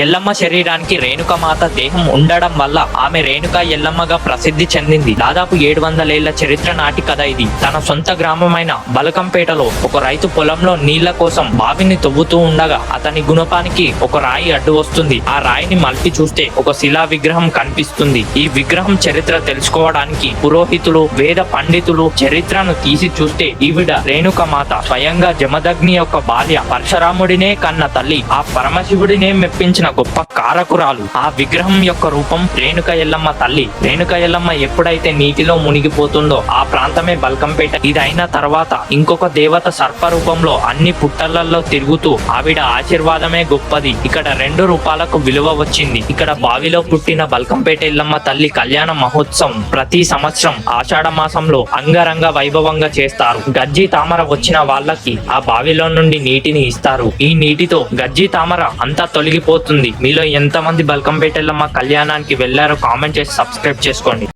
ఎల్లమ్మ శరీరానికి రేణుకమాత దేహం ఉండడం వల్ల ఆమె రేణుక ఎల్లమ్మగా ప్రసిద్ధి చెందింది. దాదాపు ఏడు వందలేళ్ళ చరిత్ర నాటి కథ ఇది. తన సొంత గ్రామమైన బలకంపేటలో ఒక రైతు పొలంలో నీళ్ళ కోసం బావిని తవ్వుతూ ఉండగా అతని గుణపానికి ఒక రాయి అడ్డు వస్తుంది. ఆ రాయిని మలిపి చూస్తే ఒక శిలా విగ్రహం కనిపిస్తుంది. ఈ విగ్రహం చరిత్ర తెలుసుకోవడానికి పురోహితులు వేద పండితులు చరిత్రను తీసి చూస్తే ఈవిడ రేణుకమాత స్వయంగా జమదగ్ని యొక్క భార్య పరశురాముడినే కన్న తల్లి ఆ పరమశివుడినే మెప్పించిన గొప్ప కారకురాలు. ఆ విగ్రహం యొక్క రూపం రేణుక ఎల్లమ్మ తల్లి. రేణుక ఎల్లమ్మ ఎప్పుడైతే నీటిలో మునిగిపోతుందో ఆ ప్రాంతమే బల్కంపేట. ఇది అయిన తర్వాత ఇంకొక దేవత సర్ప రూపంలో అన్ని పుట్టలలో తిరుగుతూ ఆవిడ ఆశీర్వాదమే గొప్పది. ఇక్కడ రెండు రూపాలకు విలువ వచ్చింది. ఇక్కడ బావిలో పుట్టిన బల్కంపేట ఎల్లమ్మ తల్లి కళ్యాణ మహోత్సవం ప్రతి సంవత్సరం ఆషాఢ మాసంలో అంగరంగ వైభవంగా చేస్తారు. గజ్జి తామర వచ్చిన వాళ్ళకి ఆ బావిలో నుండి నీటిని ఇస్తారు. ఈ నీటితో గజ్జి తామర అంతా తొలగిపోతుంది మీలో ఎంతమంది బల్కంపేటలో మా కళ్యాణానికి వెళ్ళారో కామెంట్ చేసి సబ్స్క్రైబ్ చేసుకోండి.